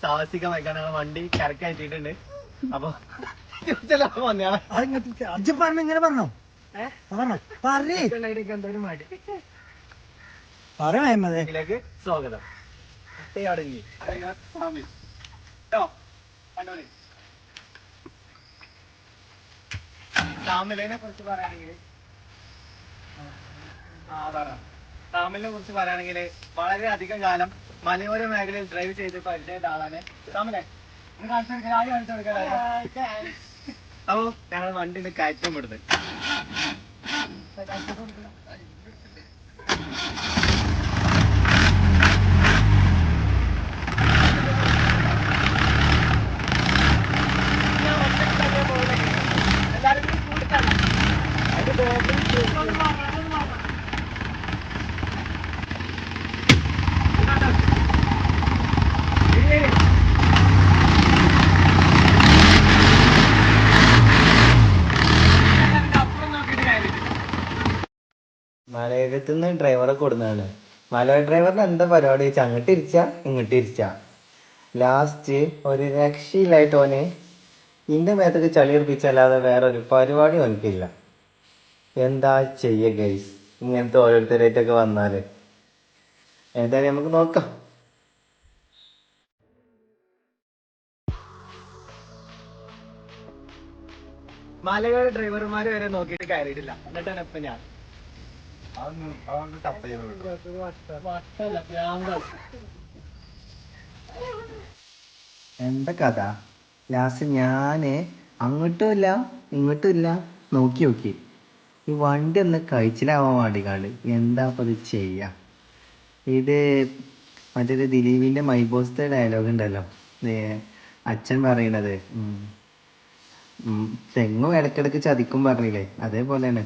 സാഹസികമായിക്കാണ് ഞങ്ങൾ വണ്ടി കരക്കയറ്റിയിട്ടുണ്ട് അപ്പൊ അജ്ജ പറഞ്ഞ? ഇങ്ങനെ പറയേ. സ്വാഗതം. താമിലിനെ കുറിച്ച് പറയുകയാണെങ്കിൽ താമിലിനെ കുറിച്ച് പറയുകയാണെങ്കിൽ വളരെ അധികം കാലം മലയോര മേഖലയിൽ ഡ്രൈവ് ചെയ്ത് പരിചയമുള്ള ആളാണ് സാമനെ ഒന്ന് കാണിച്ചു കൊടുക്കാൻ ആദ്യം കാണിച്ചു കൊടുക്കാൻ അപ്പോ ഞങ്ങൾ വണ്ടി കയറ്റം വിടുന്നത് മലയകത്ത് നിന്ന് ഡ്രൈവറെ കൊടുന്നതാണ്. മലയാള ഡ്രൈവറിന് എന്താ പരിപാടി വെച്ചാൽ അങ്ങോട്ട് ഇരിച്ച ഇങ്ങോട്ട് ഇരിച്ച. ലാസ്റ്റ് ഒരു രക്ഷയില്ലായിട്ട് ഓന് ഇന്റെ മേത്തൊക്കെ അല്ലാതെ വേറെ ഒരു പരിപാടി ഓനിക്കില്ല. എന്താ ചെയ്യ ഗൈസ് ഇങ്ങനത്തെ ഓരോരുത്തരായിട്ടൊക്കെ വന്നാൽ. എന്തായാലും നമുക്ക് നോക്കാം. മലയാള ഡ്രൈവർമാര് വരെ നോക്കിയിട്ട് കയറിയിട്ടില്ല. എന്നിട്ടാണ് ഇപ്പൊ ഞാൻ. എന്താ കഥ? ലാസ്റ്റ് ഞാൻ അങ്ങോട്ടും ഇല്ല ഇങ്ങോട്ടും ഇല്ല. നോക്കി നോക്കി. ഈ വണ്ടി ഒന്ന് കഴിച്ചിലാവാൻ വേണ്ടിക്കാണ്ട് എന്താ അപ്പൊ ഇത് ചെയ്യാ? ഇത് മറ്റേ ദിലീപിന്റെ മൈ ബോസത്തെ ഡയലോഗ് ഉണ്ടല്ലോ. അച്ഛൻ പറയണത്. തെങ്ങും ഇടക്കിടക്ക് ചതിക്കും പറഞ്ഞില്ലേ? അതേപോലെയാണ്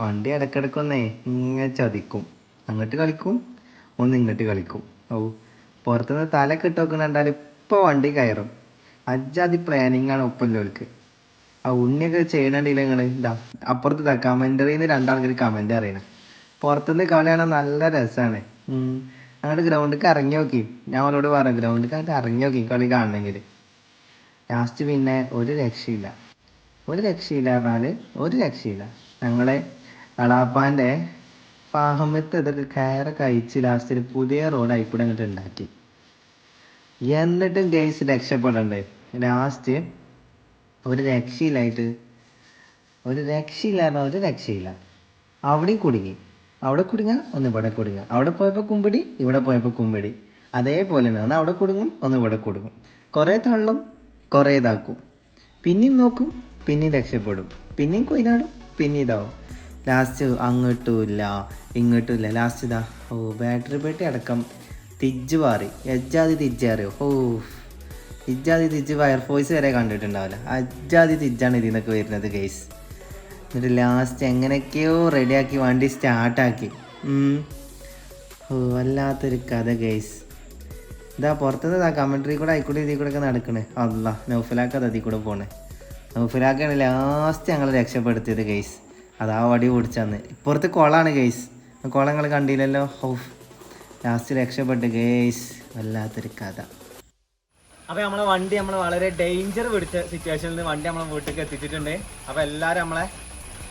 വണ്ടി ഇടക്കിടക്കൊന്നേ ഇങ്ങനെ ചതിക്കും. അങ്ങോട്ട് കളിക്കും ഒന്ന് ഇങ്ങോട്ട് കളിക്കും. ഓ പുറത്തുനിന്ന് തല കിട്ടോക്കുന്ന കണ്ടാൽ ഇപ്പൊ വണ്ടി കയറും. അജാതി പ്ലാനിങ്ങാണ് ഒപ്പല്ലോർക്ക് ആ ഉണ്ണിയൊക്കെ ചെയ്യണില്ല നിങ്ങൾ ഇതാ അപ്പുറത്ത് ഇതാ നിന്ന് രണ്ടാൾക്കാർ കമന്റ് അറിയണം പുറത്തുനിന്ന് കളിയാണ് നല്ല രസമാണ് അങ്ങോട്ട് ഗ്രൗണ്ടിലേക്ക് ഇറങ്ങി നോക്കി. ഞാൻ അവരോട് പറഞ്ഞു ഗ്രൗണ്ടിലേക്ക് അങ്ങോട്ട് ഇറങ്ങി നോക്കി കളി കാണണമെങ്കിൽ ലാസ്റ്റ് പിന്നെ ഒരു രക്ഷയില്ല. ഒരു രക്ഷയില്ല പറഞ്ഞാൽ ഒരു രക്ഷയില്ല. ഞങ്ങളെ അളാപ്പാന്റെ ഫാഹമത്ത് ഇതൊക്കെ കയറൊക്കെ കഴിച്ച് ലാസ്റ്റിൽ പുതിയ റോഡ് ആയിക്കൂടെ അങ്ങോട്ട് ഉണ്ടാക്കി എന്നിട്ടും ഗെയ്സ് രക്ഷപ്പെടണ്ടേ? ലാസ്റ്റ് ഒരു രക്ഷയില്ലായിട്ട് ഒരു രക്ഷയില്ല പറഞ്ഞാ ഒരു രക്ഷയില്ല. അവിടെയും കുടുങ്ങി. അവിടെ കുടുങ്ങ ഒന്ന് ഇവിടെ കുടുങ്ങുക അവിടെ പോയപ്പോൾ കുമ്പിടി ഇവിടെ പോയപ്പോൾ കുമ്പിടി. അതേപോലെ തന്നെ ഒന്ന് അവിടെ കുടുങ്ങും ഒന്ന് ഇവിടെ കുടുങ്ങും. കുറേ തള്ളും കുറേ ഇതാക്കും. പിന്നെയും നോക്കും പിന്നെയും രക്ഷപ്പെടും. പിന്നെയും കൊയിലാടും പിന്നെ ഇതാവും. ലാസ്റ്റ് അങ്ങോട്ടും ഇല്ല ഇല്ല ലാസ്റ്റ് ഇതാ ഓ ബാറ്ററി പെട്ടി അടക്കം തിജ്ജ് മാറി എജ്ജാതി തിജ്ജ് അറിയോ? ഓ ഇജ്ജാതി തിജ്ജ് ഫോയ്സ് വരെ കണ്ടിട്ടുണ്ടാവില്ല. അജ്ജാതി തിജ്ജാണ് ഇതിൽ നിന്നൊക്കെ വരുന്നത് ഗെയ്സ് എന്നിട്ട് ലാസ്റ്റ് എങ്ങനെയൊക്കെയോ റെഡിയാക്കി വണ്ടി സ്റ്റാർട്ടാക്കി ഓ വല്ലാത്തൊരു കഥ ഗെയ്സ് ഇതാ പുറത്തത് ഇതാ കമൻട്രി കൂടെ ആയിക്കൂടെ ഇതിൽ കൂടെ ഒക്കെ നടക്കണേ. അല്ല നൗഫലാക്ക അത് അതിൽ കൂടെ പോണേ. നൗഫലാക്കാണ് ലാസ്റ്റ് ഞങ്ങൾ രക്ഷപ്പെടുത്തിയത് ഗെയ്സ് അതാ വടി ഓടിച്ചന്ന് ഇപ്പുറത്ത് കുളമാണ് ഗെയ്സ് കുളങ്ങൾ കണ്ടില്ലല്ലോ? ഹൗഫ്. ലാസ്റ്റ് രക്ഷപ്പെട്ട് ഗെയ്സ് വല്ലാത്തൊരു കഥ. അപ്പൊ നമ്മളെ വണ്ടി നമ്മൾ വളരെ ഡേഞ്ചർ പിടിച്ച സിറ്റുവേഷനിൽ നിന്ന് വണ്ടി നമ്മളെ വീട്ടിലേക്ക് എത്തിച്ചിട്ടുണ്ട്. അപ്പൊ എല്ലാരും നമ്മളെ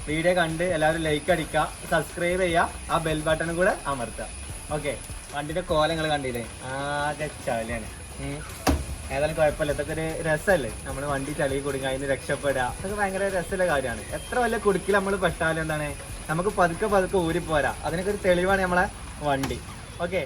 വീഡിയോ കണ്ട് എല്ലാവരും ലൈക്ക് അടിക്കുക സബ്സ്ക്രൈബ് ചെയ്യുക ആ ബെൽ ബട്ടണും കൂടെ അമർത്തുക. ഓക്കെ വണ്ടിന്റെ കോലങ്ങൾ കണ്ടില്ലേ? ആകെ ചളിയാണ്. ഏതായാലും കുഴപ്പമില്ല. ഇതൊക്കെ ഒരു രസമല്ലേ? നമ്മൾ വണ്ടി ചളി കുടുങ്ങി അതിന് രക്ഷപ്പെടുക. അതൊക്കെ ഭയങ്കര രസമുള്ള കാര്യമാണ്. എത്ര വല്ല കുടുക്കിൽ നമ്മൾ പെട്ടാലും എന്താണ്? നമുക്ക് പതുക്കെ പതുക്കെ ഊരി പോരാ അതിനൊക്കെ ഒരു തെളിവാണ് നമ്മളെ വണ്ടി. ഓക്കെ